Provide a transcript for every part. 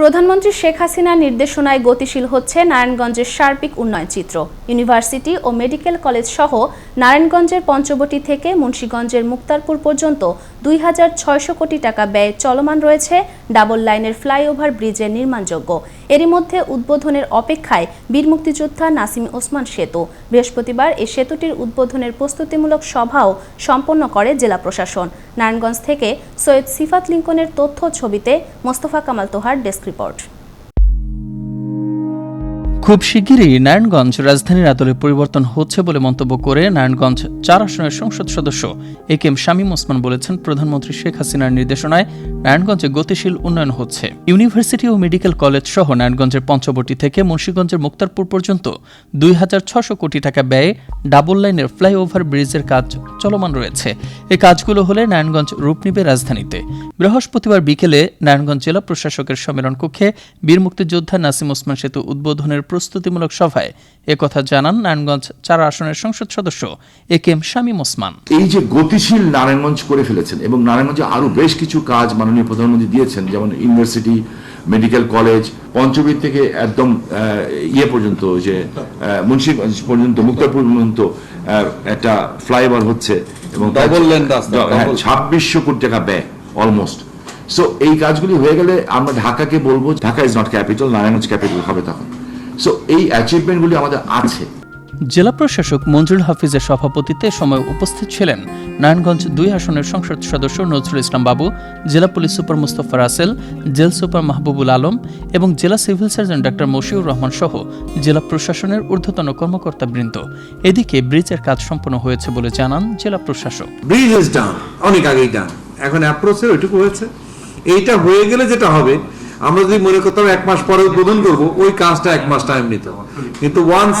প্রধানমন্ত্রী শেখ হাসিনার নির্দেশনায় গতিশীল হচ্ছে নারায়ণগঞ্জের সার্বিক উন্নয়ন চিত্র। ইউনিভার্সিটি ও মেডিকেল কলেজ সহ নারায়ণগঞ্জের পঞ্চবটি থেকে মুন্সীগঞ্জের মুক্তারপুর পর্যন্ত দুই হাজার ছয়শো কোটি টাকা ব্যয় চলমান রয়েছে ডাবল লাইনের ফ্লাইওভার ব্রিজের নির্মাণযোগ্য। এরই মধ্যে উদ্বোধনের অপেক্ষায় বীর মুক্তিযোদ্ধা নাসিম ওসমান সেতু। বৃহস্পতিবার এই সেতুটির উদ্বোধনের প্রস্তুতিমূলক সভাও সম্পন্ন করে জেলা প্রশাসন। নারায়ণগঞ্জ থেকে সৈয়দ সিফাত লিঙ্কনের তথ্য ছবিতে মোস্তফা কামাল তোহার ডেস্ক রিপোর্ট খুব শিগগিরই নারায়ণগঞ্জ রাজধানীর আদলে পরিবর্তন হচ্ছে বলে মন্তব্য করে নারায়ণগঞ্জ চার আসনের সংসদ সদস্য A K M Shamim Osman বলেছেন, প্রধানমন্ত্রী শেখ হাসিনার নির্দেশনায় নারায়ণগঞ্জে গতিশীল উন্নয়ন হচ্ছে। ইউনিভার্সিটি ও মেডিকেল কলেজ সহ নারায়ণগঞ্জের পঞ্চবটি থেকে মুন্সীগঞ্জের মুক্তারপুর পর্যন্ত দুই হাজার ছশো কোটি টাকা ব্যয়ে ডাবল লাইনের ফ্লাইওভার ব্রিজের কাজ চলমান রয়েছে। এই কাজগুলো হলে নারায়ণগঞ্জ রূপ নিবে রাজধানীতে। বৃহস্পতিবার বিকেলে নারায়ণগঞ্জ জেলা প্রশাসকের সম্মেলন কক্ষে বীর মুক্তিযোদ্ধা নাসিম ওসমান সেতু উদ্বোধনের প্রস্তুতিমূলক সভায় একথা জানান নারায়ণগঞ্জ চার আসনের সংসদ সদস্য A K M Shamim Osman. এই যে গতিশীল নারায়ণগঞ্জ করে ফেলেছেন এবং নারায়ণগঞ্জে আরও বেশ কিছু কাজ মাননীয় প্রধানমন্ত্রী দিয়েছেন যেমন ইউনিভার্সিটি মেডিকেল কলেজ পঞ্চবীর থেকে একদম ইয়ে পর্যন্ত যে মুন্সিগঞ্জ পর্যন্ত মুক্তারপুর পর্যন্ত আহ, একটা ফ্লাইওভার হচ্ছে এবং lane ছাব্বিশশো কোটি টাকা ব্যয় অলমোস্ট সো এই কাজগুলি হয়ে গেলে আমরা ঢাকাকে বলব Dhaka is not capital Narayanganj capital হবে তখন। সো এই অ্যাচিভমেন্টগুলি আমাদের আছে। জেলা প্রশাসক মঞ্জুর হাফিজের সভাপতিত্বে সময় উপস্থিত ছিলেন নারায়ণগঞ্জ দুই আসনের সংসদ সদস্য নজরুল ইসলাম বাবু জেলা police super Mustafa Rasel jail super Mahbubul Alam এবং জেলা civil surgeon doctor Moshiur Rahman সহ জেলা প্রশাসনের ঊর্ধ্বতন কর্মকর্তাবৃন্দ। এদিকে ব্রিজের কাজ সম্পন্ন হয়েছে বলে জানান জেলা প্রশাসক। ব্রিজ ইজ ডান অনেক আগেই ডান এখন অ্যাপ্রোচের ওইটুকু হয়েছে। এইটা হয়ে গেলে যেটা হবে আমরা যদি মনে করতাম এক মাস পরে উদ্বোধন করব ওই কাজটা এক মাস টাইম নিত। কিন্তু ওয়ান্স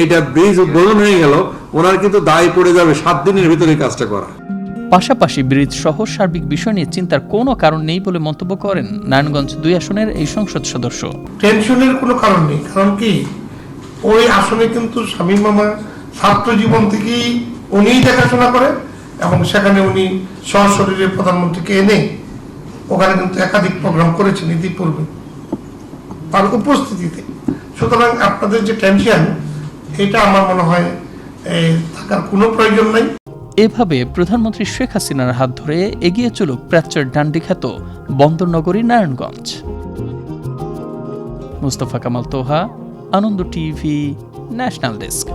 এইটা ব্রিজ উদ্বোধন হয়ে গেল ওনার কিন্তু দায় পড়ে যাবে সাত দিনের ভিতরে কাজটা করা। পাশাপাশি ব্রিজ সহ সার্বিক বিষয় নিয়ে চিন্তার কোনো কারণ নেই বলে মন্তব্য করেন নারায়ণগঞ্জ দুই আসনের এই সংসদ সদস্য। টেনশনের কোনো কারণ নেই কারণ কি? ওই আসনে কিন্তু শামীম মামা ছাত্র জীবন থেকেই উনিই দেখাশোনা করে এবং সেখানে উনি সশরীরে প্রধানমন্ত্রীকে এনে ওখানে কিন্তু একাধিক প্রোগ্রাম করেছেন ইতিপূর্বে তার উপস্থিতিতে। সুতরাং আপনাদের যে টেনশন এটা আমার মনে হয় থাকার কোনো প্রয়োজন নাই। এভাবে প্রধানমন্ত্রী শেখ হাসিনার হাত ধরে এগিয়ে চলুক প্রাচ্যের ডান্ডি খ্যাত বন্দরনগরী Narayanganj. Mustafa Kamal Toha, Ananda TV, national desk.